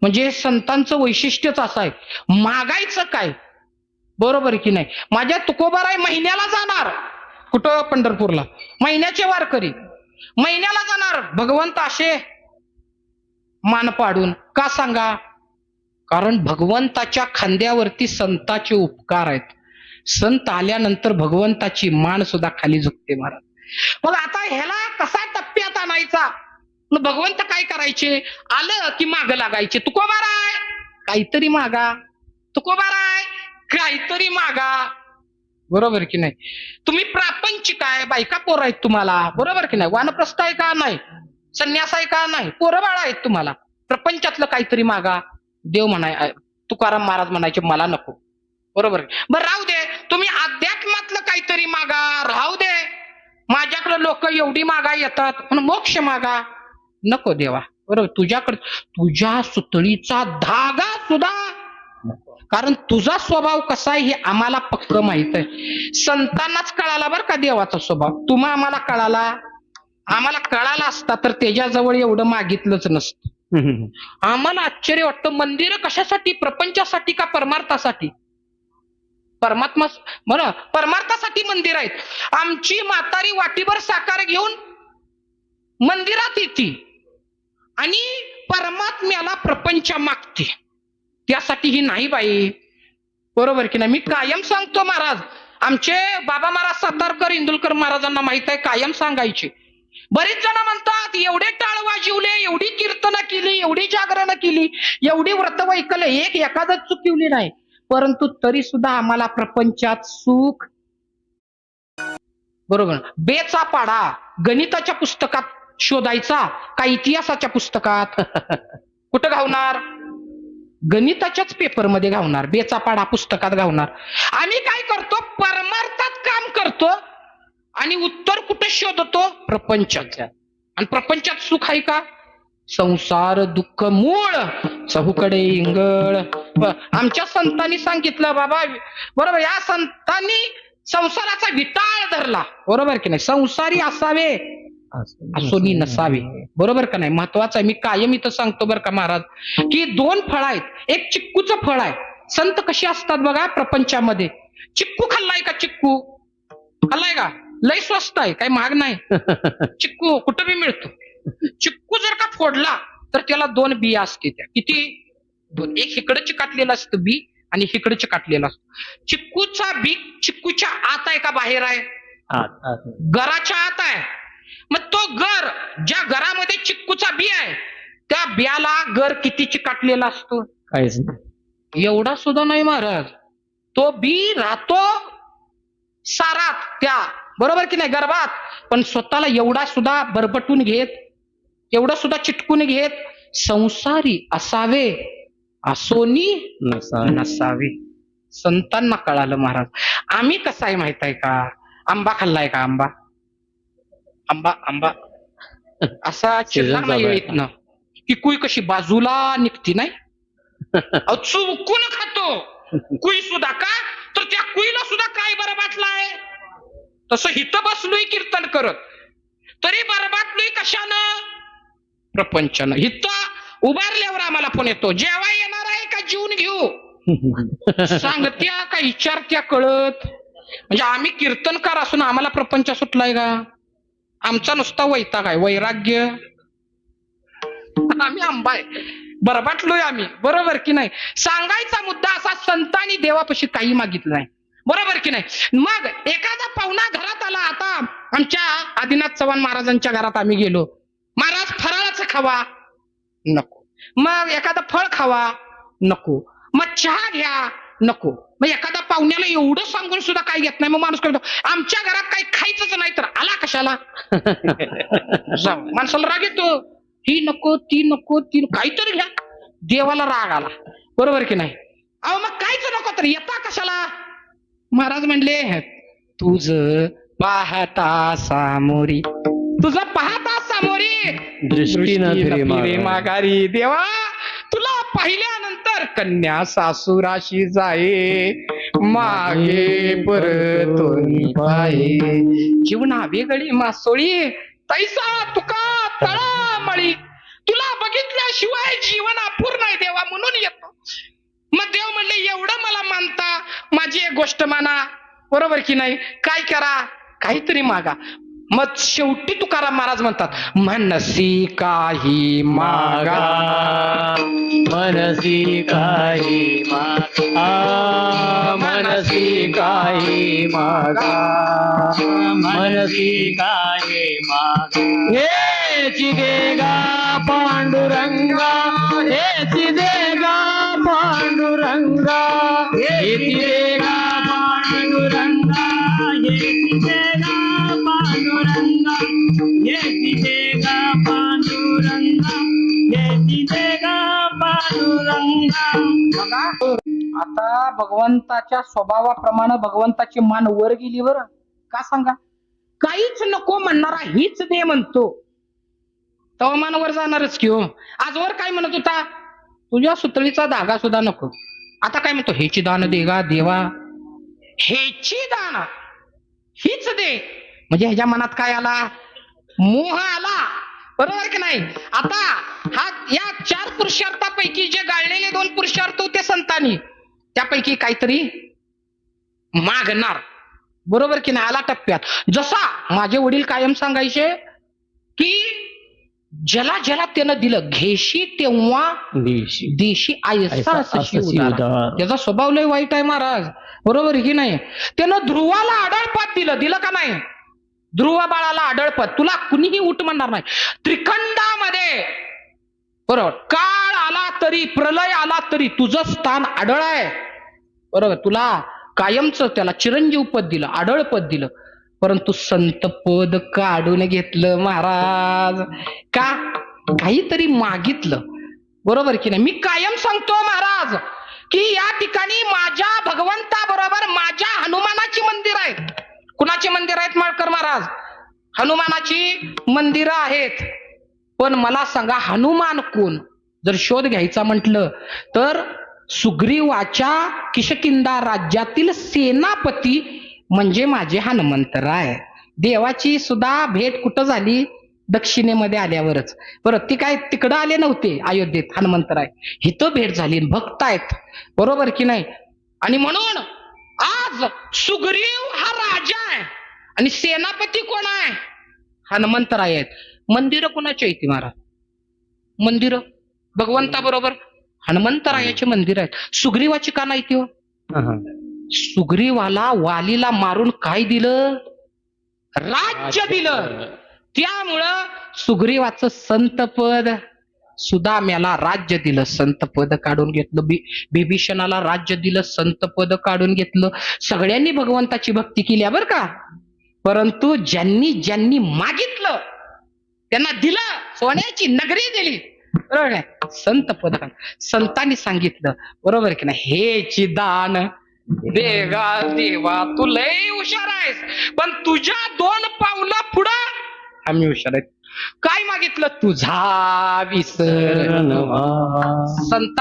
म्हणजे संतांचं वैशिष्ट्यच असं आहे. मागायचं काय? बरोबर की नाही? माझ्या तुकोबाराय महिन्याला जाणार. कुठं? पंढरपूरला. महिन्याचे वारकरी. महिन्याला जाणार. भगवंत असे मान पाडून. का सांगा? कारण भगवंताच्या खांद्यावरती संताचे उपकार आहेत. संत आल्यानंतर भगवंताची मान सुद्धा खाली झुकते महाराज. मग आता ह्याला कसा टप्प्यात आणायचा? भगवंत काय करायचे? आलं की माग लागायचे. तुकोबाराय काहीतरी मागा. तुकोबाराय काहीतरी मागा. बरोबर की नाही? तुम्ही प्रापंचिक आहे बायका पोरं आहेत तुम्हाला. बरोबर की नाही? वानप्रस्थ आहे का नाही? संन्यास आहे का नाही? पोरं बाळा आहेत तुम्हाला. प्रपंचातलं काहीतरी मागा. देव म्हणाय तुकाराम महाराज म्हणायचे मला नको. बरोबर? बरं राहू दे. तुम्ही अध्यात्मातलं काहीतरी मागा. राहू दे. माझ्याकडे लोक एवढी मागा येतात. पण मोक्ष मागा. नको देवा. बरोबर? तुझ्याकडे तुझ्या सुतळीचा धागा सुद्धा कारण तुझा स्वभाव कसा आहे हे आम्हाला पक्क माहीत आहे. संतांनाच कळाला बरं का देवाचा स्वभाव? तुम्हा आम्हाला कळाला. आम्हाला कळाला असता तर त्याच्याजवळ एवढं मागितलंच नसतं. आम्हाला आश्चर्य वाटतं मंदिरं कशासाठी? प्रपंचासाठी का परमार्थासाठी? परमात्मा म्हणा परमार्थासाठी मंदिर आहेत. आमची म्हातारी वाटीभर साकार घेऊन मंदिरात येते. आणि परमात्म्याला प्रपंच मागते त्यासाठी ही नाही बाई. बरोबर की नाही? मी कायम सांगतो महाराज. आमचे बाबा महाराज सातारकर इंदुलकर महाराजांना माहीत आहे कायम सांगायचे. बरेच जण म्हणतात एवढे टाळ जीवले एवढी कीर्तन केली एवढी जागरण केली एवढी व्रत वैकल एक एखादं चुकिवली नाही. परंतु तरी सुद्धा आम्हाला प्रपंचात सुख. बरोबर. बेचा पाडा गणिताच्या पुस्तकात शोधायचा का इतिहासाच्या पुस्तकात? कुठं घावणार गणिताच्याच पेपरमध्ये घावणार बेचापाडा पुस्तकात घावणार आम्ही काय करतो? परमार्थात काम करतो आणि उत्तर कुठे शोधतो? प्रपंचाच्या आणि प्रपंचात सुख आहे का? संसार दुःख मूळ चहूकडे इंगळ. आमच्या संतांनी सांगितलं बाबा बरोबर या संतांनी संसाराचा विटाळ धरला. बरोबर की नाही? संसारी असावे. असोनी नसावे. बरोबर का नाही? महत्वाचं आहे. मी कायम इथं सांगतो बरं का महाराज की दोन फळ आहेत. एक चिक्कूचं फळ आहे. संत कशी असतात बघा प्रपंचामध्ये. चिक्कू खाल्लाय का चिक्कू? खाल्लाय का? लय स्वस्त आहे. काही महाग नाही. चिक्कू कुठं बी मिळतो. चिक्कू जर का फोडला तर त्याला दोन बिया असते त्या. किती? दोन. एक इकडं चिकाटलेलं असतं बी आणि इकडं चिकाटलेलं असतं. चिक्कूचा बी चिक्कूच्या आत आहे का बाहेर आहे? गराच्या आत आहे. मग तो गर ज्या घरामध्ये चिक्कूचा बी आहे त्या बियाला गर किती चिकाटलेला असतो? काहीच नाही. एवढा सुद्धा नाही महाराज. तो बी राहतो सारात त्या बरोबर की नाही गर्भात? पण स्वतःला एवढा सुद्धा बरबटून घेत एवढं सुद्धा चिटकून घेत संसारी असावे असोनी नसा नसावे. संतांना कळालं महाराज. आम्ही कसं आहे माहीत आहे का? आंबा खाल्लाय का आंबा? आंबा आंबा. असा चिल्ला नाही चालू आहे. येत ना की कुई कशी बाजूला निघती नाही? चुकून खातो. कुई सुद्धा का? तर त्या कुईला सुद्धा काय बरं वाटलाय? तसं हिथं बसलोय कीर्तन करत. तरी बरं वाटलोय कशानं? प्रपंचानं. हिथं उभारल्यावर आम्हाला फोन येतो. जेव्हा येणार आहे का जीवन घेऊ? सांगत्या का विचारत्या कळत? म्हणजे आम्ही कीर्तनकार असून आम्हाला प्रपंच सुटलाय का? आमचा नुसता वैताग आहे वैराग्य. आम्ही आंबा आहे. बरबाटलोय आम्ही. बरोबर की नाही? सांगायचा मुद्दा असा संतांनी देवापाशी काही मागितलं नाही. बरोबर की नाही? मग एखादा पाहुणा घरात आला आता आमच्या आदिनाथ चव्हाण महाराजांच्या घरात आम्ही गेलो. महाराज फराळाचं खावा. नको. मग एखादं फळ खावा. नको. मग चहा घ्या. नको. मग एखादा पाहुण्याला एवढं सांगून सुद्धा काही घेत नाही मग माणूस करतो आमच्या घरात काही खायचंच नाही तर आला कशाला? माणसाला राग येतो. ही नको ती नको ती. काहीतरी घ्या. देवाला राग आला. बरोबर की नाही? अहो मग काहीच नको तर येता कशाला? महाराज म्हणले तुझ पाहता सामोरी तुझं पाहता सामोरी. दृष्टी. माघारी देवा तुला जर कन्या सासुराशी जाये मागे परतोनी पाये जीवना वेगळी मासोळी. तैसा तुका तळा मळी तुला बघितल्याशिवाय जीवन अपूर्ण आहे देवा म्हणून येतो. मग देव म्हणले एवढं मला मानता. माझी एक गोष्ट माना. बरोबर की नाही? काय करा? काहीतरी मागा. मग शेवटी तुकाराम महाराज म्हणतात मनसी काही मागा. मनसी काही मागा. मनसी काही मागा. मनसी काही मागा. हेची देगा पांडुरंगा. हे देगा पांडुरंगा. हे देगा भगवंताच्या स्वभावाप्रमाणे भगवंताची मान वर गेली बरं. का सांगा? काहीच नको म्हणणारा हीच दे म्हणतो. तेव्हा मान वर जाणारच की हो. आजवर काय म्हणत होता? तुझ्या सुतळीचा धागा सुद्धा नको. आता काय म्हणतो? हेची दान देगा देवा. हेची दान? हीच दे. म्हणजे ह्याच्या मनात काय आला? मोह आला. बरोबर की नाही? आता हा या चार पुरुषार्थापैकी जे गाळलेले दोन पुरुषार्थ होते संतांनी त्यापैकी काहीतरी मागणार. बरोबर की नाही? आला टप्प्यात. जसा माझे वडील कायम सांगायचे की ज्याला ज्याला त्यानं दिलं घेशी तेव्हा देशी. देशी आयसा. त्याचा स्वभाव लय वाईट आहे महाराज. बरोबर की नाही? त्यानं ध्रुवाला आडळपद दिलं. दिलं का नाही? ध्रुव बाळाला आडळपद. तुला कुणीही उठ म्हणणार नाही. त्रिखंडामध्ये. बरोबर. काळ आला तरी प्रलय आला तरी तुझं स्थान आढळ आहे. बरोबर? तुला कायमच त्याला चिरंजीव पद दिलं आढळ पद दिलं. परंतु संत पद काढून घेतलं महाराज. का? काहीतरी मागितलं. बरोबर की नाही? मी कायम सांगतो महाराज की या ठिकाणी माझ्या भगवंता बरोबर माझ्या हनुमानाची मंदिर आहेत. कुणाची मंदिर आहेत माळकर महाराज? हनुमानाची मंदिरं आहेत. पण मला सांगा हनुमान कोण? जर शोध घ्यायचा म्हटलं तर सुग्रीवाच्या किशकिंदा राज्यातील सेनापती म्हणजे माझे हनुमंतराय देवाची सुद्धा भेट कुठं झाली? दक्षिणेमध्ये आल्यावरच. बरं ती काय तिकडं आले नव्हते अयोध्येत हनुमंतराय हिथं भेट झाली भक्त आहेत. बरोबर की नाही? आणि म्हणून आज सुग्रीव हा राजा आहे. आणि सेनापती कोण आहे? हनुमंतराय आहेत. मंदिरं कोणाची आहेत ती महाराज? मंदिरं? भगवंता बरोबर हनुमंतरायाची मंदिर आहेत. सुग्रीवाची का नाही ती हो? सुग्रीवाला वालीला मारून काय दिलं? राज्य दिलं. त्यामुळं सुग्रीवाचं संतपद सुदाम्याला राज्य दिलं. संतपद काढून घेतलं. बि बिभीषणाला राज्य दिलं. संतपद काढून घेतलं. सगळ्यांनी भगवंताची भक्ती केली बरं का? परंतु ज्यांनी ज्यांनी मागितलं त्यांना दिलं सोन्याची नगरी दिली. बरोबर आहे? संत पदकान संतांनी सांगितलं. बरोबर की नाही? हे चिदान देगा देवा तू लय हुशार आहेस. पण तुझ्या दोन पावलं पुढं आम्ही हुशार आहेत. काय मागितलं? तुझा विसर संतांना